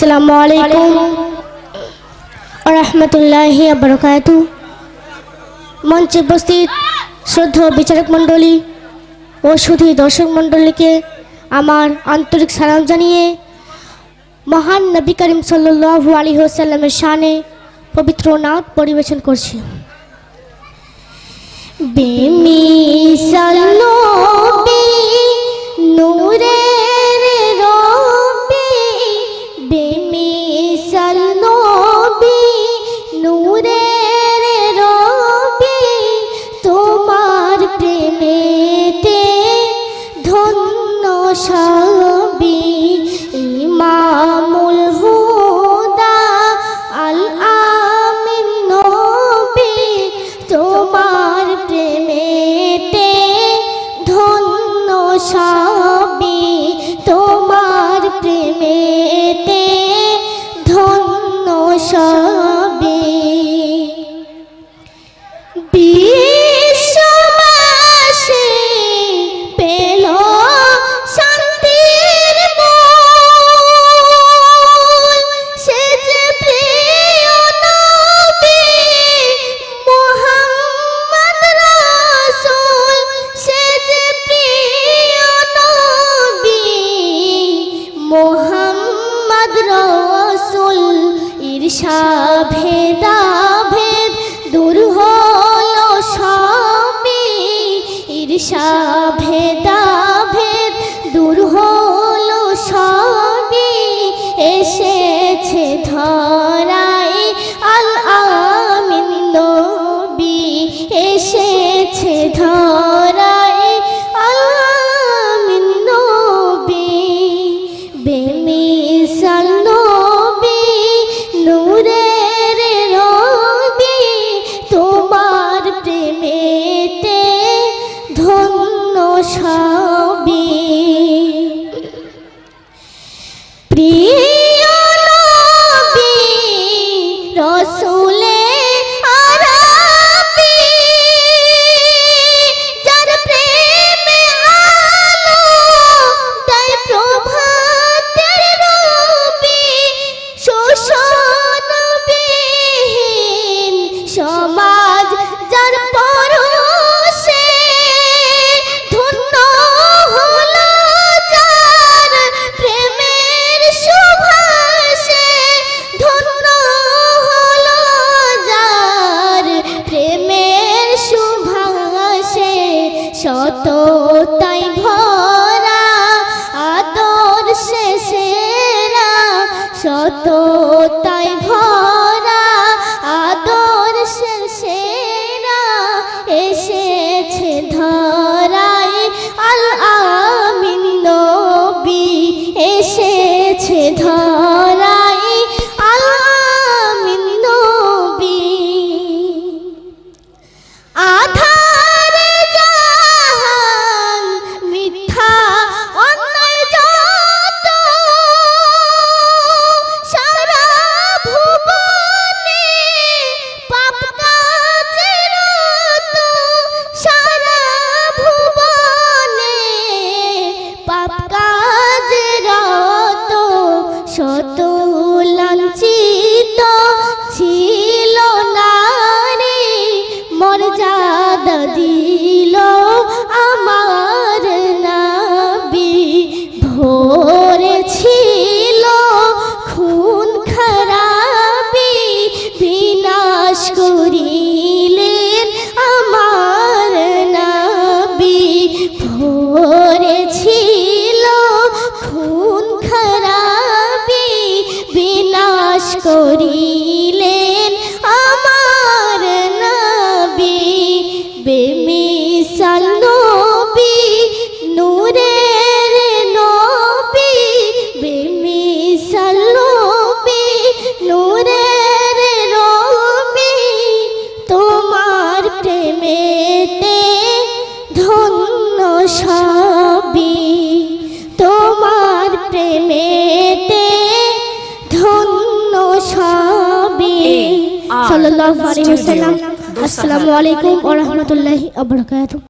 আসসালামু আলাইকুম রহমতুল্লাহি আবরকাত মঞ্চে উপস্থিত শ্রদ্ধ বিচারক মণ্ডলী ও শুধু দর্শক মণ্ডলীকে আমার আন্তরিক সালাম জানিয়ে মহান নবী করিম সাল্লু আলী হোসাল্লামের শানে পবিত্র নাথ পরিবেশন করছি। বেমিসাল নবী আশা ঈর্ষা রসুলে সততাই ভরা আদর্শে সেরা। সততাই ভরা আদর্শে সেরা। এসেছে ধরাই আল আমিন নবী, এসেছে ধরাই করিলেন আমার নবী বেমিসাল নবী নূরের নবী বেমিসাল নবী নূরের নবী তোমার প্রেমেতে সাল্লাল্লাহু আলাইহি ওয়াসাল্লাম। আসসালামু আলাইকুম ওয়া রাহমাতুল্লাহি ওয়া বারাকাতুহু।